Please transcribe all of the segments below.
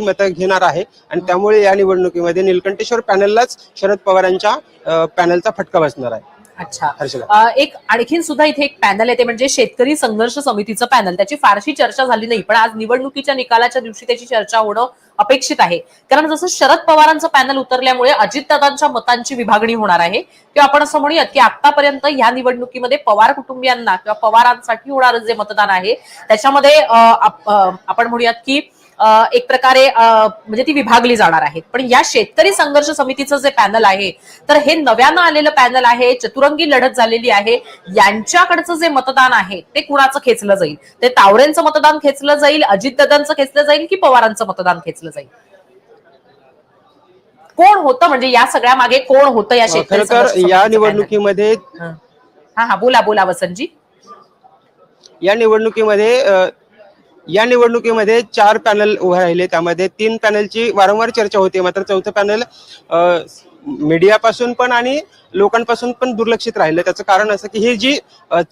मतं घेणार आहे. आणि त्यामुळे या निवडणुकीमध्ये निलकंठेश्वर पॅनललाच शरद पवारांच्या पॅनलचा फटका बसणार आहे. अच्छा. एक आणखीन सुद्धा इथे एक पॅनल आहे ते म्हणजे शेतकरी संघर्ष समितीचं पॅनल. त्याची फारशी चर्चा झाली नाही पण आज निवडणुकीच्या निकालाच्या दिवशी त्याची चर्चा होणं अपेक्षित आहे. कारण जसं शरद पवारांचं पॅनल उतरल्यामुळे अजितदादांच्या मतांची विभागणी होणार आहे किंवा आपण असं म्हणूयात की आतापर्यंत या निवडणुकीमध्ये पवार कुटुंबियांना किंवा पवारांसाठी होणारं जे मतदान आहे त्याच्यामध्ये आपण म्हणूयात की एक प्रकारे म्हणजे ती विभागली जाणार आहेत पण या शेतकरी संघर्ष समितीचं जे पॅनल आहे तर हे नव्यानं आलेलं पॅनल आहे चतुरंगी लढत झालेली आहे. यांच्याकडचं जे मतदान आहे ते कुणाचं खेचलं जाईल? ते तावरेंचं मतदान खेचलं जाईल अजितदादांचं खेचलं जाईल की पवारांचं मतदान खेचलं जाईल? कोण होतं? म्हणजे या सगळ्या मागे कोण होतं या शेतकरी या? निवडणुकीमध्ये हं. हा बोला बोला वसंतजी. या निवडणुकीमध्ये या निवडणुकीमध्ये चार पॅनल उभे राहिले. त्यामध्ये तीन पॅनलची वारंवार चर्चा होते. मात्र चौथं पॅनल मीडियापासून पण आणि लोकांपासून पण दुर्लक्षित राहिलं. त्याचं कारण असं की हे जी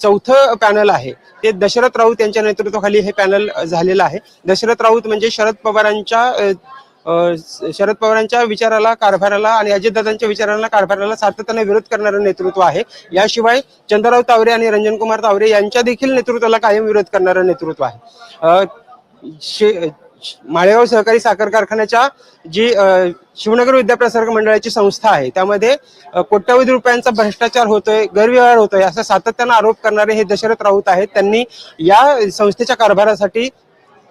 चौथं पॅनल आहे ते दशरथ राऊत यांच्या नेतृत्वाखाली हे पॅनल झालेलं आहे. दशरथ राऊत म्हणजे शरद पवारांच्या शरद पवारांच्या विचाराला कारभाराला आणि अजितदादांच्या विचाराला कारभाराला सातत्याने विरोध करणारं नेतृत्व आहे. याशिवाय चंद्रराव तावरे आणि रंजनकुमार तावरे यांच्या देखील नेतृत्वाला कायम विरोध करणारं नेतृत्व आहे. शे- माळेगाव सहकारी साखर कारखान्याच्या जी शिवनगर विद्याप्रसारक मंडळाची संस्था आहे त्यामध्ये कोट्यावधी रुपयांचा भ्रष्टाचार होतोय गैरव्यवहार होतोय असा सातत्यानं आरोप करणारे हे दशरथ राऊत आहेत. त्यांनी या संस्थेच्या कारभारासाठी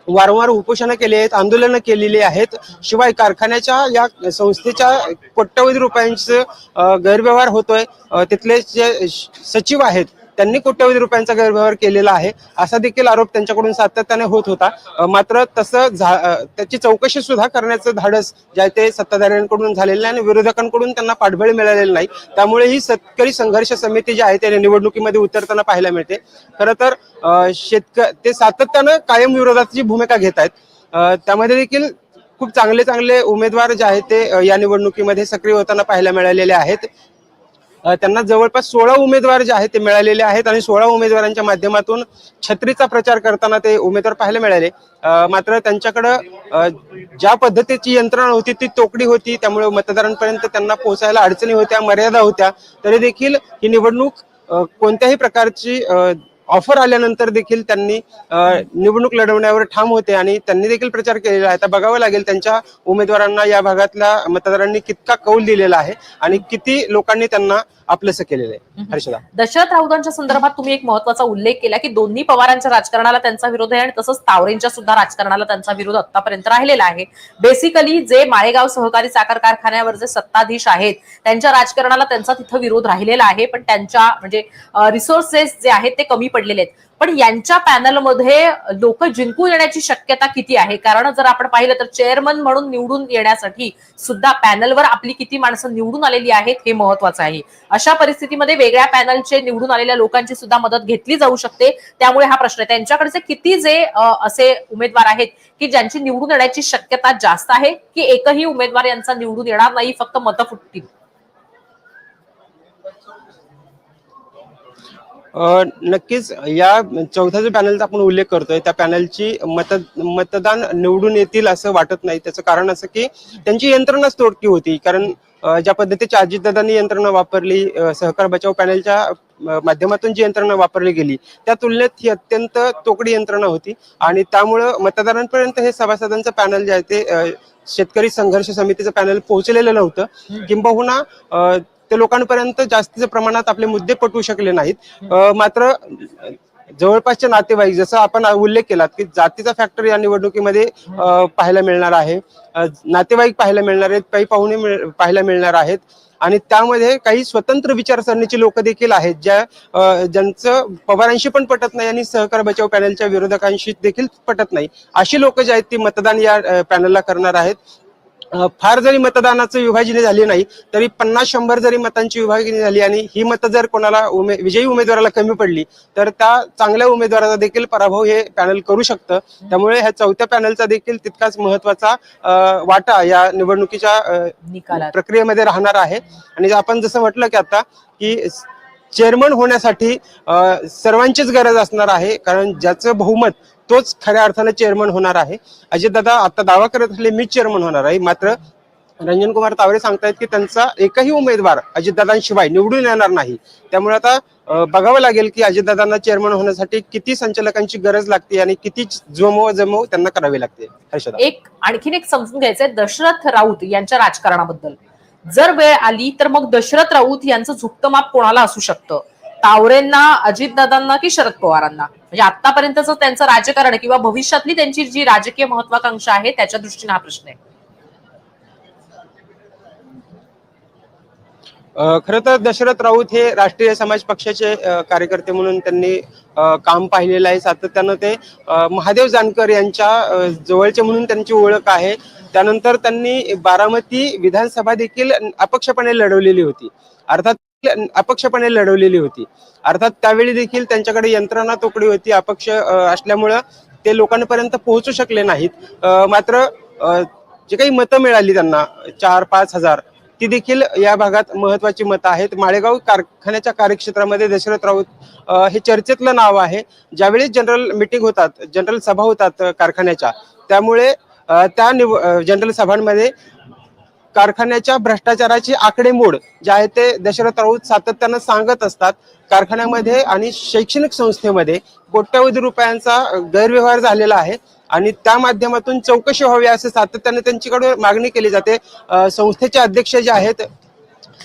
वारंवार उपोषणं केली आहेत आंदोलनं केलेली आहेत. शिवाय कारखान्याच्या या संस्थेच्या कोट्यवधी रुपयांचं गैरव्यवहार होतोय. तिथले जे सचिव आहेत त्यांनी कोट्यवधी रुपयांचा गैरव्यवहार केलेला आहे. असा देखील आरोप त्यांच्याकडून सातत्याने होत होता. मात्र तसं झा- त्याची चौकशी सुद्धा करण्याचं धाडस जे आहे ते सत्ताधाऱ्यांकडून झालेलं नाही आणि विरोधकांकडून त्यांना पाठबळ मिळालेलं नाही. त्यामुळे ही शेतकरी संघर्ष समिती जी आहे ते निवडणुकीमध्ये उतरताना पाहायला मिळते. खरं तर शेतक ते सातत्यानं कायम विरोधाची भूमिका घेत आहेत. त्यामध्ये देखील खूप चांगले चांगले उमेदवार जे आहेत ते या निवडणुकीमध्ये सक्रिय होताना पाहायला मिळालेले आहेत. त्यांना जवळपास सोळा उमेदवार जे आहेत ते मिळालेले आहेत आणि सोळा उमेदवारांच्या माध्यमातून छत्रीचा प्रचार करताना ते उमेदवार पाहायला मिळाले. मात्र त्यांच्याकडं ज्या पद्धतीची यंत्रणा होती ती तोकडी होती त्यामुळे मतदारांपर्यंत त्यांना पोहोचायला अडचणी होत्या मर्यादा होत्या. तरी देखील ही निवडणूक कोणत्याही प्रकारची ऑफर आल्यानंतर देखील त्यांनी निवडणूक लढवण्यावर ठाम होते आणि त्यांनी देखील प्रचार केलेला आहे. आता बघावं लागेल त्यांच्या उमेदवारांना या भागातल्या मतदारांनी कितका कौल दिलेला आहे आणि किती लोकांनी त्यांना आपलंसं केलेलं आहे हर्षदा. दशरथ राऊतांच्या संदर्भात तुम्ही एक महत्त्वाचा उल्लेख केला की दोन्ही पवारांच्या राजकारणाला त्यांचा विरोध आहे आणि तसंच तावरेंच्या सुद्धा राजकारणाला त्यांचा विरोध आतापर्यंत राहिलेला आहे. बेसिकली जे माळेगाव सहकारी साखर कारखान्यावर जे सत्ताधीश आहेत त्यांच्या राजकारणाला त्यांचा तिथं विरोध राहिलेला आहे पण त्यांच्या म्हणजे रिसोर्सेस जे आहेत ते कमी पडलेले आहेत. पण यांच्या पॅनलमध्ये लोक जिंकून येण्याची शक्यता किती आहे? कारण जर आपण पाहिलं तर चेअरमन म्हणून निवडून येण्यासाठी सुद्धा पॅनलवर आपली किती माणसं निवडून आलेली आहेत हे महत्वाचं आहे. अशा परिस्थितीमध्ये वेगळ्या पॅनलचे निवडून आलेल्या लोकांची सुद्धा मदत घेतली जाऊ शकते. त्यामुळे हा प्रश्न आहे. त्यांच्याकडचे किती जे असे उमेदवार आहेत की ज्यांची निवडून येण्याची शक्यता जास्त आहे की एकही उमेदवार यांचा निवडून येणार नाही फक्त मतं फुटतील? नक्कीच या चौथ्या जो पॅनलचा आपण उल्लेख करतोय त्या पॅनलची मत मतदान निवडून येतील असं वाटत नाही. त्याचं कारण असं की त्यांची यंत्रणाच तोडकी होती. कारण ज्या पद्धतीची अजितदादांनी यंत्रणा वापरली सहकार बचाव पॅनलच्या माध्यमातून जी यंत्रणा वापरली गेली त्या तुलनेत ही अत्यंत तोकडी यंत्रणा होती. आणि त्यामुळं मतदारांपर्यंत हे सभासदांचं पॅनल जे आहे ते शेतकरी संघर्ष समितीचं पॅनल पोहोचलेलं नव्हतं. किंबहुना ते लोकांपर्यंत जास्तीच्या प्रमाणात आपले मुद्दे पटवू शकले नाहीत. मात्र जवळपासचे नातेवाईक जसं आपण उल्लेख केला की जातीचा फॅक्टर या निवडणुकीमध्ये पाहायला मिळणार आहे. नातेवाईक पाहायला मिळणार आहेत काही पाहुणे पाहायला मिळणार आहेत. आणि त्यामध्ये काही स्वतंत्र विचारसरणीची लोक देखील आहेत ज्या ज्यांचं पवारांशी पण पटत नाही आणि सहकार बचाव पॅनलच्या विरोधकांशी देखील पटत नाही. अशी लोक जे आहेत ती मतदान या पॅनलला करणार आहेत. फार जरी मतदानाचं विभाजनी झाली नाही तरी पन्नास शंभर जरी मतांची विभागणी झाली आणि ही मतं जर कोणाला उमे विजयी उमेदवाराला कमी पडली तर त्या चांगल्या उमेदवाराचा देखील पराभव हे पॅनल करू शकतं. त्यामुळे ह्या चौथ्या पॅनलचा देखील तितकाच महत्त्वाचा वाटा या निवडणुकीच्या प्रक्रियेमध्ये राहणार आहे. आणि आपण जसं म्हटलं की आता की चेअरमन होण्यासाठी सर्वांचीच गरज असणार आहे कारण ज्याचं बहुमत तोच खऱ्या अर्थाने चेअरमन होणार आहे. अजितदादा आता दावा करत असले मीच चेअरमन होणार आहे. मात्र रंजन कुमार तावरे सांगतायत की त्यांचा एकही उमेदवार अजितदादांशिवाय निवडून येणार नाही. त्यामुळे आता बघावं लागेल की अजितदादांना चेअरमन होण्यासाठी किती संचालकांची गरज लागते आणि किती जमव जमव त्यांना करावी लागते. हर्षदा. एक आणखीन एक समजून घ्यायचंय. दशरथ राऊत यांच्या राजकारणाबद्दल. जर वेळ आली तर मग दशरथ राऊत यांचं झुकतं माप कोणाला असू शकतं? तावरेंना अजितदादांना की शरद पवारांना? म्हणजे आतापर्यंतच त्यांचं राजकारण किंवा भविष्यातली त्यांची जी राजकीय महत्वाकांक्षा आहे त्याच्या दृष्टीने हा प्रश्न आहे. खर खरं तर दशरथ राऊत हे राष्ट्रीय समाज पक्षाचे कार्यकर्ते म्हणून त्यांनी काम पाहिलेलं आहे. सातत्यानं ते महादेव जानकर यांच्या जवळचे म्हणून त्यांची ओळख आहे. त्यानंतर त्यांनी बारामती विधानसभा देखील अपक्षपणे लढवलेली होती. अर्थात अपक्षपणे लढवलेली होती. अर्थात त्यावेळी देखील त्यांच्याकडे यंत्रणा तोकडी होती अपक्ष असल्यामुळं ते लोकांपर्यंत पोहोचू शकले नाहीत. मात्र जे काही मतं मिळाली त्यांना चार पाच हजार ती देखील या भागात महत्वाची मतं आहेत. माळेगाव कारखान्याच्या कार्यक्षेत्रामध्ये दशरथ राऊत हे चर्चेतलं नाव आहे. ज्यावेळी जनरल मिटिंग होतात जनरल सभा होतात कारखान्याच्या त्यामुळे त्या निव जनरल सभांमध्ये कारखान्याच्या भ्रष्टाचाराची आकडेमोड जे आहे ते दशरथ राऊत सातत्यानं सांगत असतात. कारखान्यामध्ये आणि शैक्षणिक संस्थेमध्ये कोट्यावधी रुपयांचा गैरव्यवहार झालेला आहे आणि त्या माध्यमातून चौकशी व्हावी असे सातत्याने त्यांच्याकडे मागणी केली जाते. संस्थेचे अध्यक्ष जे आहेत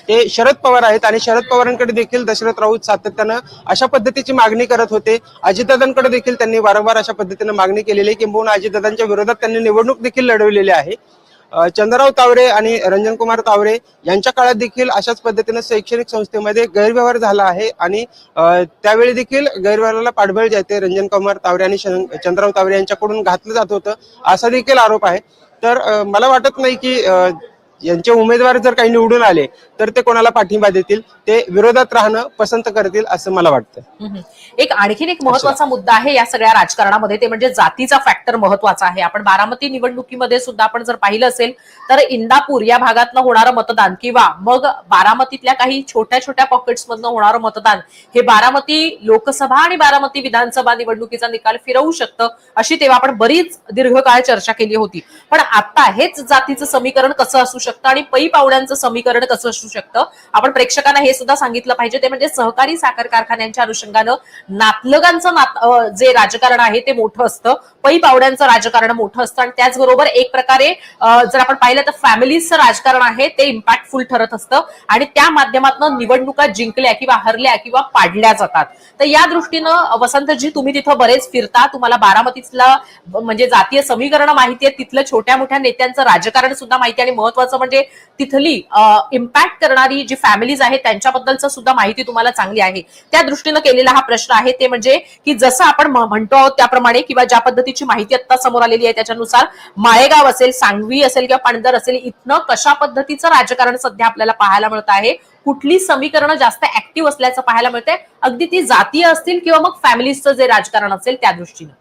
ते शरद पवार आहेत आणि शरद पवारांकडे देखील दशरथ राऊत सातत्यानं अशा पद्धतीची मागणी करत होते. अजितदादांकडे देखील त्यांनी वारंवार अशा पद्धतीनं मागणी केलेली आहे किंबहुना अजितदादांच्या विरोधात त्यांनी निवडणूक देखील लढवलेली आहे. चंद्रराव तावरे आणि रंजनकुमार तावरे यांच्या काळात देखील अशाच पद्धतीनं शैक्षणिक संस्थेमध्ये गैरव्यवहार झाला आहे आणि त्यावेळी देखील गैरव्यवहाराला पाठबळ जे आहे ते तावरे आणि चंद्रराव तावरे यांच्याकडून घातलं जात होतं असा देखील आरोप आहे. तर मला वाटत नाही की यांचे उमेदवार जर काही निवडून आले तर ते कोणाला पाठिंबा देतील? ते विरोधात राहणं पसंत करतील असं मला वाटतं. एक आणखीन एक महत्त्वाचा मुद्दा आहे या सगळ्या राजकारणामध्ये ते म्हणजे जातीचा फॅक्टर महत्त्वाचा आहे. आपण बारामती निवडणुकीमध्ये सुद्धा आपण जर पाहिलं असेल तर इंदापूर या भागातनं होणारं मतदान किंवा मग बारामतीतल्या काही छोट्या छोट्या पॉकेट्स मधनं होणारं मतदान हे बारामती लोकसभा आणि बारामती विधानसभा निवडणुकीचा निकाल फिरवू शकतं अशी तेव्हा आपण बरीच दीर्घकाळ चर्चा केली होती. पण आता हेच जातीचं समीकरण कसं असू शकतं? आणि पै पावड्यांचं समीकरण कसं असू शकतं? आपण प्रेक्षकांना हे सुद्धा सांगितलं पाहिजे. ते म्हणजे सहकारी साखर कारखान्यांच्या अनुषंगानं नातलगांचं नात जे राजकारण आहे ते मोठं असतं. पै पावड्यांचं राजकारण मोठं असतं आणि त्याचबरोबर एक प्रकारे जर आपण पाहिलं तर फॅमिलीजचं राजकारण आहे ते इम्पॅक्टफुल ठरत असतं. आणि त्या माध्यमातून निवडणुका जिंकल्या किंवा हरल्या किंवा पाडल्या जातात. तर या दृष्टीनं वसंतजी तुम्ही तिथं बरेच फिरता. तुम्हाला बारामतीतला म्हणजे जातीय समीकरण माहिती आहे तिथलं छोट्या मोठ्या नेत्यांचं राजकारण सुद्धा माहिती आणि महत्वाचं म्हणजे तिथली इम्पॅक्ट करणारी जी फॅमिलीज आहेत त्यांच्याबद्दलचं सुद्धा माहिती तुम्हाला चांगली आहे. त्या दृष्टीनं केलेला हा प्रश्न आहे. ते म्हणजे की जसं आपण म्ह- म्हणतो आहोत त्याप्रमाणे किंवा ज्या पद्धतीची माहिती आता समोर आलेली आहे त्याच्यानुसार माळेगाव असेल सांगवी असेल किंवा पाणदर असेल इथनं कशा पद्धतीचं राजकारण सध्या आपल्याला पाहायला मिळत आहे? कुठली समीकरणं जास्त ऍक्टिव्ह असल्याचं पाहायला मिळतंय? अगदी ती जातीय असतील किंवा मग फॅमिलीजचं जे राजकारण असेल त्या दृष्टीनं.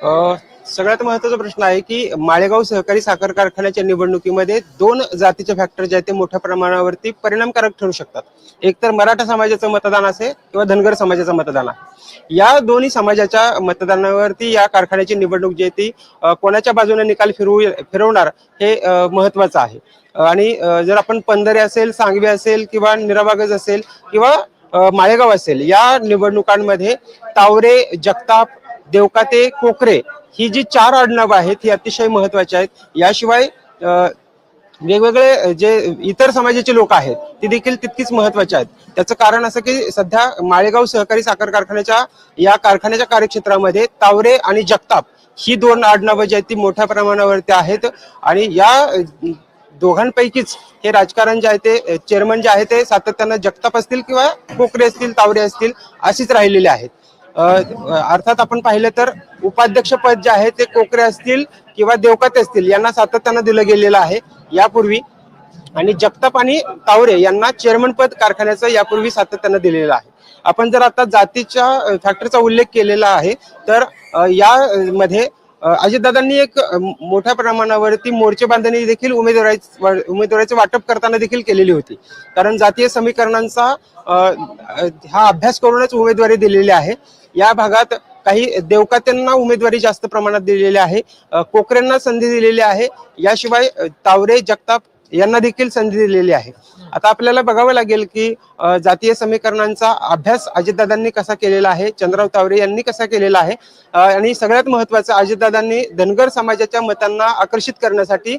अ, सगळ्यात महत्त्वाचा प्रश्न आहे की माळेगाव सहकारी साखर कारखान्याच्या निवडणुकीमध्ये दोन जातीचे फॅक्टर जे आहेत ते मोठ्या प्रमाणावरती परिणामकारक ठरू शकतात. एक तर मराठा समाजाचं मतदान असेल किंवा धनगर समाजाचं मतदान. आहे या दोन्ही समाजाच्या मतदानावरती या कारखान्याची निवडणूक जी आहे ती कोणाच्या बाजूने निकाल फिरवू फिरवणार हे महत्वाचं आहे. आणि जर आपण पंधरे असेल सांगवी असेल किंवा निराबागज असेल किंवा माळेगाव असेल या निवडणुकांमध्ये तावरे जगताप देवकाते कोकरे ही जी चार आडनावं आहेत ही अतिशय महत्वाची आहेत. याशिवाय वेगवेगळे जे इतर समाजाचे लोक आहेत ते देखील तितकीच महत्त्वाचे आहेत. त्याचं कारण असं की सध्या माळेगाव सहकारी साखर कारखान्याच्या या कारखान्याच्या कार्यक्षेत्रामध्ये तावरे आणि जगताप ही दोन आडनावं जी आहेत ती मोठ्या प्रमाणावरती आहेत. आणि या दोघांपैकीच हे राजकारण जे आहे ते चेअरमन जे आहे ते सातत्यानं जगताप असतील किंवा कोकरे असतील तावरे असतील अशीच राहिलेले आहेत. अर्थात आपण पाहिलं तर उपाध्यक्ष पद जे आहे ते कोकरे असतील किंवा देवकाते असतील यांना सातत्यानं दिलं गेलेलं आहे. यापूर्वी आणि जगताप आणि तावरे यांना चेअरमन पद कारखान्याचं यापूर्वी सातत्यानं दिलेलं आहे. आपण जर आता जातीच्या फॅक्टरचा उल्लेख केलेला आहे तर यामध्ये अजितदादांनी एक मोठ्या प्रमाणावरती मोर्चे बांधणी देखील उमेदवारी उमेदवाराचे वाटप करताना देखील केलेली होती. कारण जातीय समीकरणांचा हा अभ्यास करूनच उमेदवारी दिलेली आहे. या भागात काही देवकात्यांना उमेदवारी जास्त प्रमाणात दिलेली आहे. कोकऱ्यांना कोकरेंना संधी दिलेली आहे. याशिवाय तावरे जगताप यांना देखील संधी दिलेली आहे. आता आपल्याला बघावं लागेल की जातीय समीकरणांचा अभ्यास अजितदादांनी कसा केलेला आहे? चंद्रराव तावरे यांनी कसा केलेला आहे? आणि सगळ्यात महत्वाचं अजितदादांनी धनगर समाजाच्या मतांना आकर्षित करण्यासाठी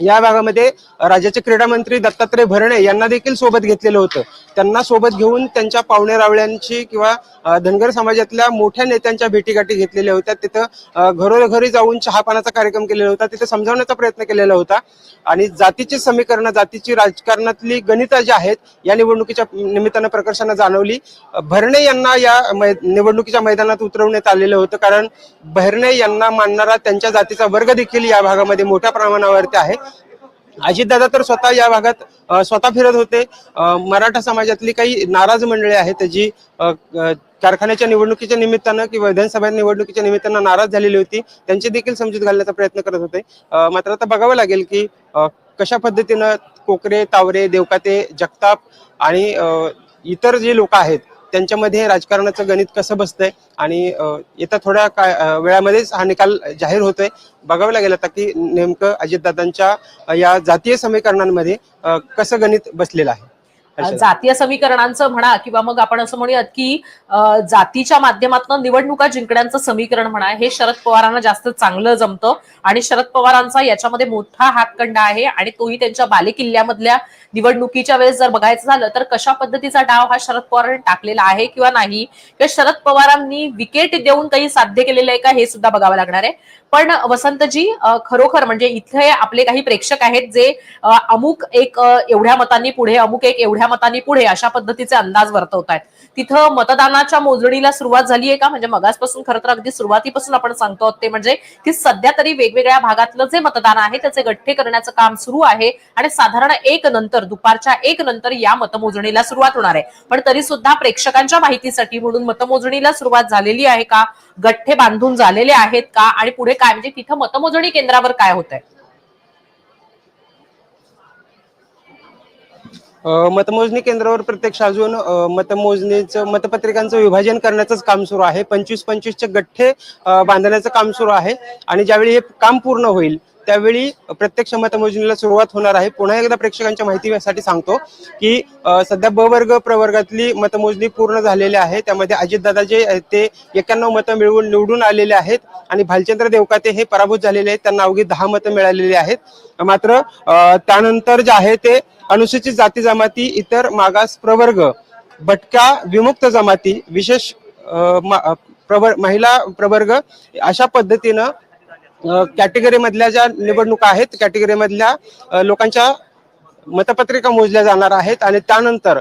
या भागामध्ये राज्याचे क्रीडा मंत्री दत्तात्रय भरणे यांना देखील सोबत घेतलेलं होतं. त्यांना सोबत घेऊन त्यांच्या पाहुणे रावळ्यांची किंवा धनगर समाजातल्या मोठ्या नेत्यांच्या भेटीगाठी घेतलेल्या होत्या. तिथं घरोघरी जाऊन चहापानाचा कार्यक्रम केलेला होता. तिथं समजावण्याचा प्रयत्न केलेला होता. आणि जातीची समीकरणं जातीची राजकारणातली गणितं जी आहेत या निवडणुकीच्या निमित्तानं प्रकर्षानं जाणवली. भरणे यांना या मै- निवडणुकीच्या मैदानात उतरवण्यात आलेलं होतं. कारण भरणे यांना मानणारा त्यांच्या जातीचा वर्ग देखील या भागामध्ये मोठ्या प्रमाणावरती आहे. अजितदादा तर स्वतः या भागात स्वतः फिरत होते. मराठा समाजातली काही नाराज मंडळी आहेत जी कारखान्याच्या निवडणुकीच्या निमित्तानं किंवा विधानसभा निवडणुकीच्या निमित्तानं नाराज झालेली होती. त्यांची देखील समजूत घालण्याचा प्रयत्न करत होते. मात्र आता बघावं लागेल की कशा पद्धतीनं कोकरे तावरे देवकाते जगताप आणि इतर जे लोक आहेत त्यांच्यामध्ये राजकारणाचं गणित कसं बसतंय आणि येत्या थोड्या का वेळामध्येच हा निकाल जाहीर होतोय. बघावं लागेल आता की नेमकं अजितदादांच्या या जातीय समीकरणांमध्ये कसं गणित बसलेलं आहे. जातीय समीकरणांचं म्हणा किंवा मग आपण असं म्हणूयात की जातीच्या माध्यमातून निवडणुका जिंकण्याचं समीकरण म्हणा हे शरद पवारांना जास्त चांगलं जमतं. आणि शरद पवारांचा याच्यामध्ये मोठा हातखंडा आहे आणि तोही त्यांच्या बालेकिल्ल्यामधल्या निवडणुकीच्या वेळेस जर बघायचं झालं तर कशा पद्धतीचा डाव हा शरद पवारांनी टाकलेला आहे किंवा नाही? किंवा शरद पवारांनी विकेट देऊन काही साध्य केलेलं आहे का हे सुद्धा बघावं लागणार आहे. पण वसंतजी खरोखर म्हणजे इथे आपले काही प्रेक्षक आहेत जे अमुक एक एवढ्या मतांनी पुढे अमुक एक एवढ्या मतांनी पुढे अशा पद्धतीचे अंदाज वर्तवतायत तिथं मतदानाच्या मोजणीला सुरुवात झाली आहे का? म्हणजे मगासपासून खरं तर अगदी सुरुवातीपासून आपण सांगतो आहोत ते म्हणजे की सध्या तरी वेगवेगळ्या भागातलं जे मतदान आहे त्याचे गठ्ठे करण्याचं काम सुरू आहे आणि साधारण एक नंतर दुपारच्या एक नंतर या मतमोजणीला सुरुवात होणार आहे. पण तरी सुद्धा प्रेक्षकांच्या माहितीसाठी म्हणून मतमोजणीला सुरुवात झालेली आहे का? गठ्ठे बांधून झालेले आहेत का? आणि पुढे काय? म्हणजे तिथं मतमोजणी केंद्रावर काय होत आहे मतमोजणी केंद्रावर प्रत्यक्ष अजून मतमोजणीचं मतपत्रिकांचं विभाजन करण्याचंच काम सुरू आहे. पंचवीस पंचवीसचे गठ्ठे बांधण्याचं काम सुरू आहे. आणि ज्यावेळी हे काम पूर्ण होईल त्यावेळी प्रत्यक्ष मतमोजणीला सुरुवात होणार आहे. पुन्हा एकदा प्रेक्षकांच्या माहितीसाठी सांगतो की सध्या ब वर्ग प्रवर्गातली मतमोजणी पूर्ण झालेली आहे. त्यामध्ये अजितदादा जे ते एक्क्याण्णव मतं मिळवून निवडून आलेले आहेत. आणि भालचंद्र देवकाते हे पराभूत झालेले आहेत. त्यांना अवघी दहा मतं मिळालेली आहेत. मात्र त्यानंतर जे आहे ते अनुसूचित जाती जमाती इतर मागास प्रवर्ग भटक्या विमुक्त जमाती विशेष मा- प्रवर महिला प्रवर्ग अशा पद्धतीनं कॅटेगरीमधल्या ज्या निवडणुका आहेत कॅटेगरीमधल्या लोकांच्या मतपत्रिका मोजल्या जाणार आहेत आणि त्यानंतर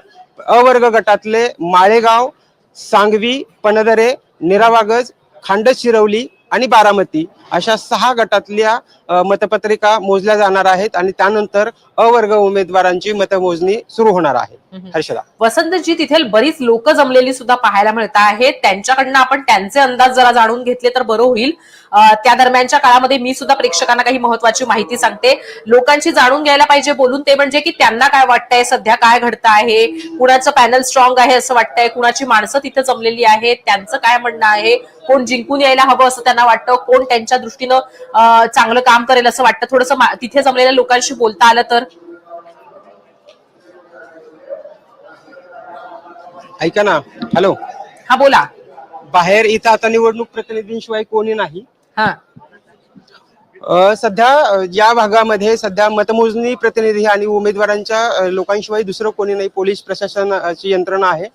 अवर्ग गटातले माळेगाव सांगवी पनदरे निरावागज खांड शिरवली आणि बारामती अशा सहा गटातल्या मतपत्रिका मोजल्या जाणार आहेत आणि त्यानंतर अवर्ग उमेदवारांची मतमोजणी सुरू होणार आहे. हर्षदा. वसंतजी तिथे बरीच लोक जमलेली सुद्धा पाहायला मिळत आहेत. त्यांच्याकडनं आपण त्यांचे अंदाज जरा जाणून घेतले तर बरं होईल. त्या दरम्यानच्या काळामध्ये मी सुद्धा प्रेक्षकांना काही महत्वाची माहिती सांगते. लोकांची जाणून घ्यायला पाहिजे बोलून ते म्हणजे की त्यांना काय वाटतंय सध्या काय घडतं आहे कुणाचं पॅनल स्ट्रॉंग आहे असं वाटतंय कुणाची माणसं तिथे जमलेली आहेत त्यांचं काय म्हणणं आहे कोण जिंकून यायला हवं असं त्यांना वाटतं कोण त्यांच्या दृष्टीनं चांगलं काम करेल असं वाटतं. थोडंसं तिथे जमलेल्या लोकांशी बोलता आलं तर. ऐका ना हॅलो. हा बोला. बाहेर इथं आता निवडणूक प्रतिनिधींशिवाय कोणी नाही. हा. सध्या या भागामध्ये सध्या मतमोजणी प्रतिनिधी आणि उमेदवारांच्या लोकांशिवाय दुसरं कोणी नाही पोलीस प्रशासनाची यंत्रणा आहे.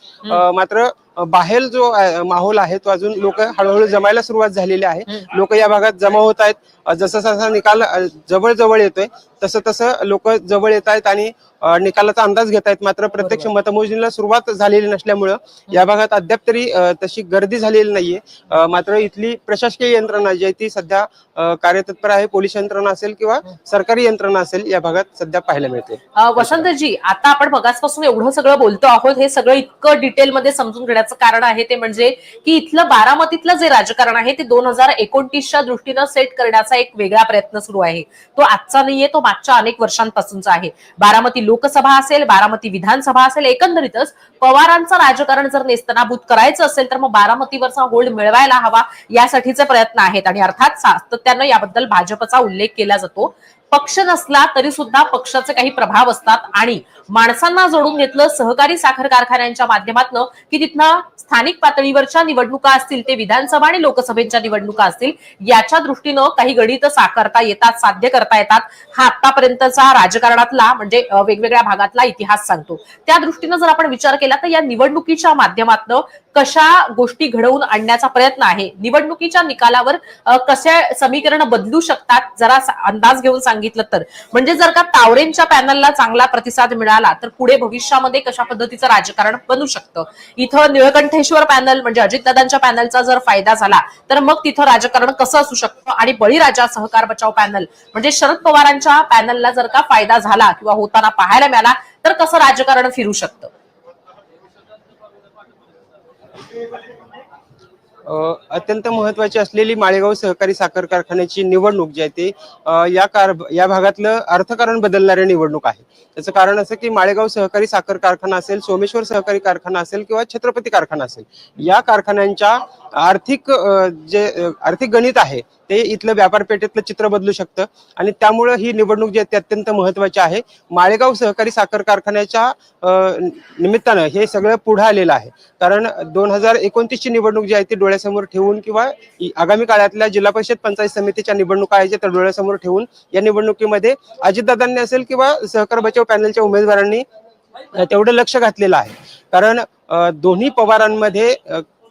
मात्र बाहेर जो माहोल आहे तो अजून लोक हळूहळू जमायला सुरुवात झालेली आहे. लोक या भागात जमा होत आहेत. जसा जसा निकाल जवळ जवळ येतोय तसं तसं लोक जवळ येत आहेत आणि निकालाचा अंदाज घेत आहेत. मात्र प्रत्यक्ष मतमोजणीला सुरुवात झालेली नसल्यामुळं या भागात अद्याप तरी तशी गर्दी झालेली नाहीये. मात्र इथली प्रशासकीय यंत्रणा जी आहे ती सध्या कार्यतत्पर आहे पोलीस यंत्रणा असेल किंवा सरकारी यंत्रणा असेल या भागात सध्या पाहायला मिळते. वसंतजी आता आपण मगासपासून एवढं सगळं बोलतो आहोत हे सगळं इतकं डिटेलमध्ये समजून घेण्याचा त्याचं कारण आहे ते म्हणजे की इथलं बारामतीतलं जे राजकारण आहे ते दोन हजार एकोणतीसच्या दृष्टीनं सेट करण्याचा एक वेगळा प्रयत्न सुरू आहे. तो आजचा नाहीये तो मागच्या अनेक वर्षांपासूनचा आहे. बारामती लोकसभा असेल बारामती विधानसभा असेल एकंदरीतच पवारांचं राजकारण जर नेस्तनाभूत करायचं असेल तर मग बारामतीवरचा होल्ड मिळवायला हवा यासाठीचे प्रयत्न आहेत. आणि अर्थात सातत्यानं याबद्दल भाजपचा उल्लेख केला जातो. पक्ष नसला तरी सुद्धा पक्षाचे काही प्रभाव असतात. आणि माणसांना जोडून घेतलं सहकारी साखर कारखान्यांच्या माध्यमातून की तिथनं स्थानिक पातळीवरच्या निवडणुका असतील ते विधानसभा आणि लोकसभेच्या निवडणुका असतील याच्या दृष्टीनं काही गणित साकारता येतात साध्य करता येतात. हा आतापर्यंतचा राजकारणातला म्हणजे वेगवेगळ्या भागातला इतिहास सांगतो. त्या दृष्टीनं जर आपण विचार केला तर या निवडणुकीच्या माध्यमातून कशा गोष्टी घडवून आणण्याचा प्रयत्न आहे? निवडणुकीच्या निकालावर कसे समीकरण बदलू शकतात? जरा अंदाज घेऊन सांगितलं तर. म्हणजे जर का तावरेंच्या पॅनलला चांगला प्रतिसाद मिळाला तर पुढे भविष्यामध्ये कशा पद्धतीचं राजकारण बनू शकतं? इथं निळकंठेश्वर पॅनल म्हणजे अजितदादांच्या पॅनलचा जर फायदा झाला तर मग तिथं राजकारण कसं असू शकतं? आणि बळीराजा सहकार बचाव पॅनल म्हणजे शरद पवारांच्या पॅनलला जर का फायदा झाला किंवा होताना पाहायला मिळाला तर कसं राजकारण फिरू शकतं? अत्यंत महत्वाची असलेली माळेगाव सहकारी साखर कारखान्याची निवडणूक जी आहे ती या कार या भागातलं अर्थकारण बदलणारी निवडणूक आहे. त्याचं कारण असं की माळेगाव सहकारी साखर कारखाना असेल सोमेश्वर सहकारी कारखाना असेल किंवा छत्रपती कारखाना असेल या कारखान्यांच्या आर्थिक जे आर्थिक गणित आहे ते इथलं व्यापारपेठेतलं चित्र बदलू शकतं. आणि त्यामुळं ही निवडणूक जी आहे ती अत्यंत महत्वाची आहे. माळेगाव सहकारी साखर कारखान्याच्या निमित्तानं हे सगळं पुढे आलेलं आहे. कारण दोन हजार एकोणतीसची निवडणूक जी आहे ती डोळ्यासमोर ठेवून किंवा आगामी काळातल्या जिल्हा परिषद पंचायत समितीच्या निवडणुका आहेत त्या डोळ्यासमोर ठेवून या निवडणुकीमध्ये अजितदादांनी असेल किंवा सहकार बचाव पॅनलच्या उमेदवारांनी तेवढं लक्ष घातलेलं आहे. कारण दोन्ही पवारांमध्ये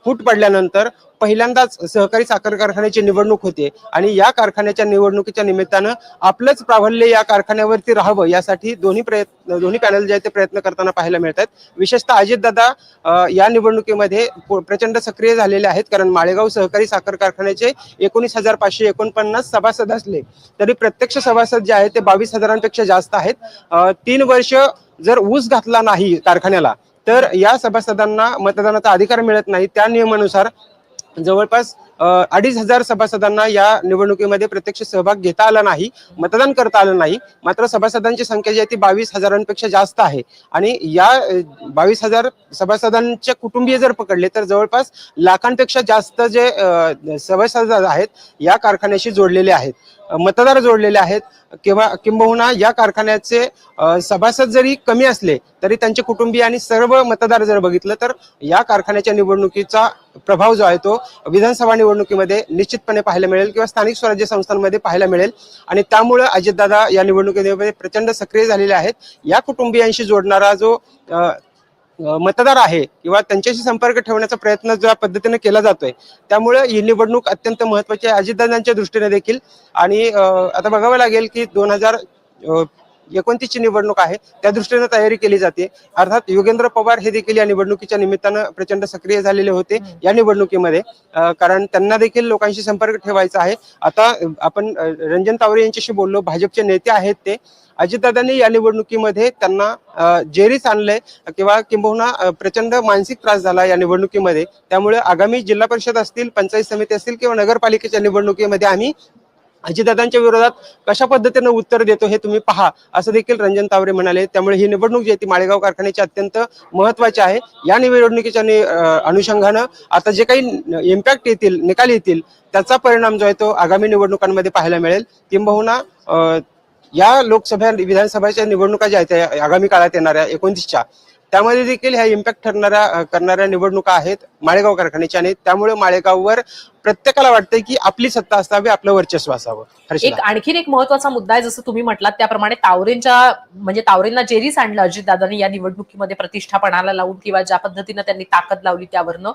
फूट पडल्यानंतर पहिल्यांदाच सहकारी साखर कारखान्याची निवडणूक होते. आणि या कारखान्याच्या निवडणुकीच्या निमित्तानं आपलंच प्राबल्य या कारखान्यावरती राहावं यासाठी दोन्ही प्रयत्न दोन्ही पॅनल जे आहेत ते प्रयत्न करताना पाहायला मिळतात विशेषतः अजितदादा या निवडणुकीमध्ये प्रचंड सक्रिय झालेले आहेत. कारण माळेगाव सहकारी साखर कारखान्याचे एकोणीस हजार पाचशे एकोणपन्नास सभासद असले तरी प्रत्यक्ष सभासद जे आहेत ते बावीस हजारांपेक्षा जास्त आहेत. तीन वर्ष जर ऊस घातला नाही कारखान्याला तर या सभासदांना मतदानाचा अधिकार मिळत नाही. त्या नियमानुसार जवळपास अडीच हजार सभासदांना या निवडणुकीमध्ये प्रत्यक्ष सहभाग घेता आला नाही मतदान करता आलं नाही. मात्र सभासदांची संख्या जी आहे ती बावीस हजारांपेक्षा जास्त आहे. आणि या बावीस हजार सभासदांचे कुटुंबीय जर पकडले तर जवळपास लाखांपेक्षा जास्त जे सभासद आहेत या कारखान्याशी जोडलेले आहेत. मतदार जोडलेले आहेत. किंवा किंबहुना या कारखान्याचे सभासद जरी कमी असले तरी त्यांचे कुटुंबीय आणि सर्व मतदार जर बघितलं तर या कारखान्याच्या निवडणुकीचा प्रभाव जो आहे तो विधानसभा निवडणुकीमध्ये निश्चितपणे पाहायला मिळेल किंवा स्थानिक स्वराज्य संस्थांमध्ये पाहायला मिळेल. आणि त्यामुळं अजितदादा या निवडणुकीमध्ये प्रचंड सक्रिय झालेले आहेत. या कुटुंबियांशी जोडणारा जो मतदार आहे किंवा त्यांच्याशी संपर्क ठेवण्याचा प्रयत्न ज्या पद्धतीने केला जातोय त्यामुळे ही निवडणूक अत्यंत महत्वाची आहे. अजितदादांच्या दृष्टीने देखील. आणि आता बघावं लागेल की दोन हजार एकोणतीसची निवडणूक आहे. त्या दृष्टीने तयारी केली जाते. अर्थात योगेंद्र पवार हे देखील या निवडणुकीच्या निमित्तानं प्रचंड सक्रिय झालेले होते या निवडणुकीमध्ये. कारण त्यांना देखील लोकांशी संपर्क ठेवायचा आहे. आता आपण रंजन तावरे यांच्याशी बोललो. भाजपचे नेते आहेत ते. अजितदादांनी या निवडणुकीमध्ये त्यांना जेरीस आणलंय किंवा किंबहुना प्रचंड मानसिक त्रास झाला या निवडणुकीमध्ये. त्यामुळे आगामी जिल्हा परिषद असतील पंचायत समिती असतील किंवा नगरपालिकेच्या निवडणुकीमध्ये आम्ही अजितदादांच्या विरोधात कशा पद्धतीनं उत्तर देतो हे तुम्ही पहा असं देखील रंजन तावरे म्हणाले. त्यामुळे ही निवडणूक जी आहे ती माळेगाव कारखान्याची अत्यंत महत्वाची आहे. या निवडणुकीच्या अनुषंगानं आता जे काही इम्पॅक्ट येतील निकाल येतील त्याचा परिणाम जो आहे तो आगामी निवडणुकांमध्ये पाहायला मिळेल. किंबहुना या लोकसभा विधानसभाच्या निवडणुका ज्या आहेत आगामी काळात येणाऱ्या एकोणतीसच्या त्यामध्ये देखील ह्या इम्पॅक्ट ठरणाऱ्या करणाऱ्या निवडणुका आहेत माळेगाव कारखान्याच्या आणि त्यामुळे माळेगाववर प्रत्येकाला वाटतंय की आपली सत्ता असावी आपलं वर्चस्व असावं. एक आणखीन एक महत्त्वाचा मुद्दा आहे जसं तुम्ही म्हटलात त्याप्रमाणे तावरेंच्या म्हणजे तावरेंना जेरीस आणलं अजितदादांनी या निवडणुकीमध्ये प्रतिष्ठापणाला लावून किंवा ज्या पद्धतीनं त्यांनी ताकद लावली त्यावरनं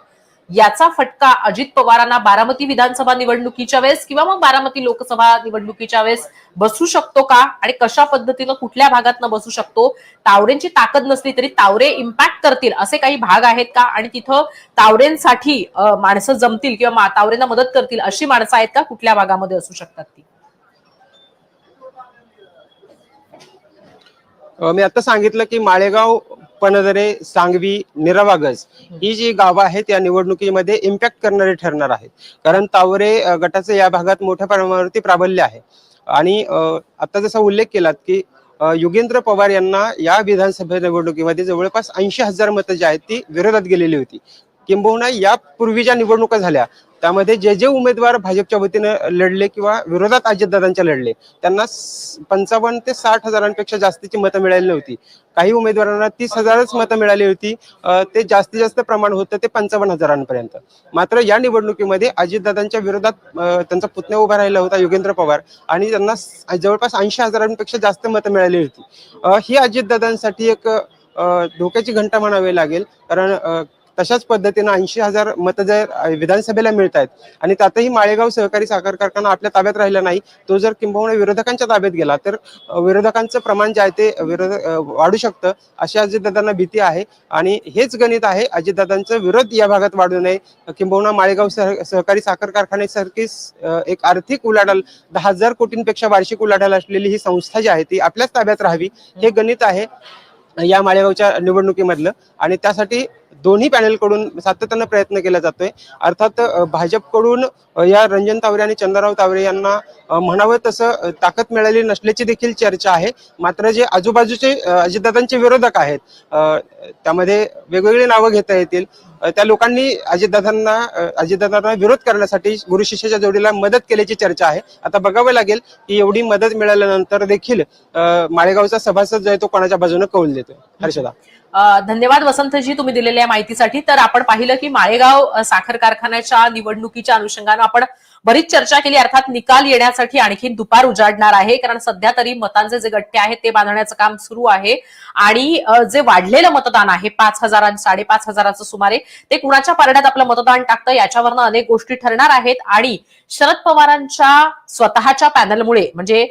याचा फटका अजित पवारांना बारामती विधानसभा निवडणुकीच्या वेळेस किंवा मग बारामती लोकसभा निवडणुकीच्या वेळेस बसू शकतो का? आणि कशा पद्धतीनं कुठल्या भागातनं बसू शकतो? तावरेंची ताकद नसली तरी तावरे इम्पॅक्ट करतील असे काही भाग आहेत का? आणि तिथं तावरेंसाठी माणसं जमतील किंवा तावरेंना मदत करतील अशी माणसं आहेत का? कुठल्या भागामध्ये असू शकतात ती? मी आता सांगितलं की माळेगाव पणदरे सांगवी निरावागज ही जी गावं आहेत या निवडणुकीमध्ये इम्पॅक्ट करणारे ठरणार आहेत. कारण तावरे गटाचं या भागात मोठ्या प्रमाणावरती प्राबल्य आहे. आणि आता जसा उल्लेख केलात की योगेंद्र पवार यांना या विधानसभा निवडणुकीमध्ये जवळपास ऐंशी हजार मतं जी आहेत ती विरोधात गेलेली होती. किंबहुना यापूर्वी ज्या निवडणुका झाल्या त्यामध्ये जे जे उमेदवार भाजपच्या वतीनं लढले किंवा विरोधात अजितदादांच्या लढले त्यांना पंचावन्न ते साठ हजारांपेक्षा जास्तीची मतं मिळाली नव्हती. काही उमेदवारांना तीस हजारच मतं मिळाली होती. ते जास्तीत जास्त प्रमाण होतं ते पंचावन्न हजारांपर्यंत. मात्र या निवडणुकीमध्ये अजितदादांच्या विरोधात त्यांचा पुतण्या उभा राहिला होता योगेंद्र पवार आणि त्यांना जवळपास ऐंशी हजारांपेक्षा जास्त मतं मिळाली होती. ही अजितदादांसाठी एक धोक्याची घंटा म्हणावी लागेल. कारण तशाच पद्धतीनं ऐंशी हजार मतं जर विधानसभेला मिळत आहेत आणि त्यातही माळेगाव सहकारी साखर कारखाना आपल्या ताब्यात राहिला नाही. तो जर किंबहुना विरोधकांच्या ताब्यात गेला तर विरोधकांचं प्रमाण जे आहे ते विरोध वाढू शकतं अशी अजितदादांना भीती आहे. आणि हेच गणित आहे अजितदादांचं विरोध या भागात वाढू नये. किंबहुना माळेगाव सह सहकारी साखर कारखान्यासारखी एक आर्थिक उलाढाल दहा हजार कोटींपेक्षा वार्षिक उलाढाल असलेली ही संस्था जी आहे ती आपल्याच ताब्यात राहावी हे गणित आहे या माळेगावच्या निवडणुकीमधलं. आणि त्यासाठी दोन्ही पॅनलकडून सातत्यानं प्रयत्न केला जातोय. अर्थात भाजपकडून या रंजन तावरे आणि चंद्रराव तावरे यांना म्हणावं तसं ताकद मिळाली नसल्याची देखील चर्चा आहे. मात्र जे आजूबाजूचे अजितदादांचे विरोधक आहेत त्यामध्ये वेगवेगळी नावं घेता येतील. त्या लोकांनी अजितदादांना अजितदादांना विरोध करण्यासाठी गुरु शिष्याच्या जोडीला मदत केल्याची चर्चा आहे. आता बघावं लागेल की एवढी मदत मिळाल्यानंतर देखील माळेगावचा सभासद जो आहे तो कोणाच्या बाजूने कौल देतो हर्षदा. धन्यवाद वसंतजी तुम्ही दिलेल्या माहितीसाठी. तर आपण पाहिलं की माळेगाव साखर कारखान्याच्या निवडणुकीच्या अनुषंगानं आपण बरीच चर्चा केली. अर्थात निकाल येण्यासाठी आणखी दुपार उजाडणार आहे. कारण सध्या तरी मतांचे जे गट्टे आहेत ते बांधण्याचं काम सुरू आहे. आणि जे वाढलेलं मतदान आहे पाच हजार साडेपाच हजाराचं सुमारे ते कुणाच्या पारड्यात आपलं मतदान टाकतं याच्यावरनं अनेक गोष्टी ठरणार आहेत. आणि शरद पवारांच्या स्वतःच्या पॅनलमुळे म्हणजे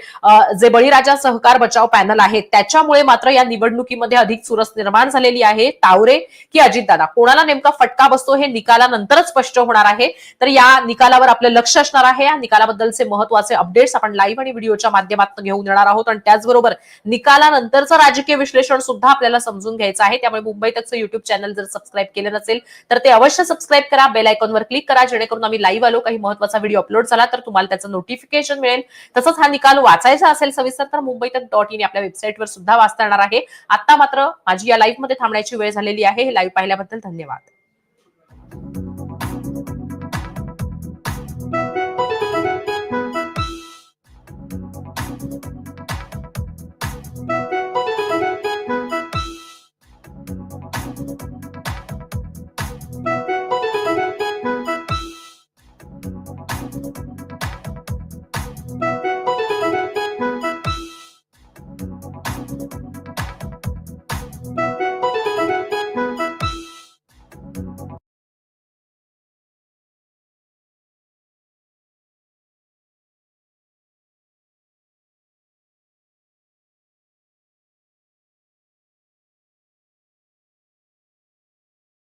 जे बळीराजा सहकार बचाव पॅनल आहे त्याच्यामुळे मात्र या निवडणुकीमध्ये अधिक चुरस निर्माण झालेली आहे. तावरे की अजितदादा कोणाला नेमका फटका बसतो हे निकालानंतरच स्पष्ट होणार आहे. तर या निकालावर आपलं लक्ष असणार आहे. या निकालाबद्दलचे महत्त्वाचे अपडेट्स आपण लाईव्ह आणि व्हिडिओच्या माध्यमातून घेऊन येणार आहोत. आणि त्याचबरोबर निकालानंतरचं राजकीय विश्लेषण सुद्धा आपल्याला समजून घ्यायचं आहे. त्यामुळे मुंबई तकचं युट्यूब चॅनल जर सबस्क्राईब केलं नसेल तर ते अवश्य सबस्क्राईब करा. बेल आयकॉनवर क्लिक करा. जेणेकरून आम्ही लाईव्ह आलो काही महत्त्वाचा व्हिडिओ अपलोड झाला तर तुम्हाला त्याचं नोटिफिकेशन मिळेल. तसंच हा निकाल वाचायचा असेल सविस्तर तर मुंबई तक डॉट इन आपल्या वेबसाईटवर सुद्धा वाचता येणार आहे. आता मात्र माझी या लाईव्हमध्ये थांबण्याची वेळ झालेली आहे. हे लाईव्ह पाहिल्याबद्दल धन्यवाद.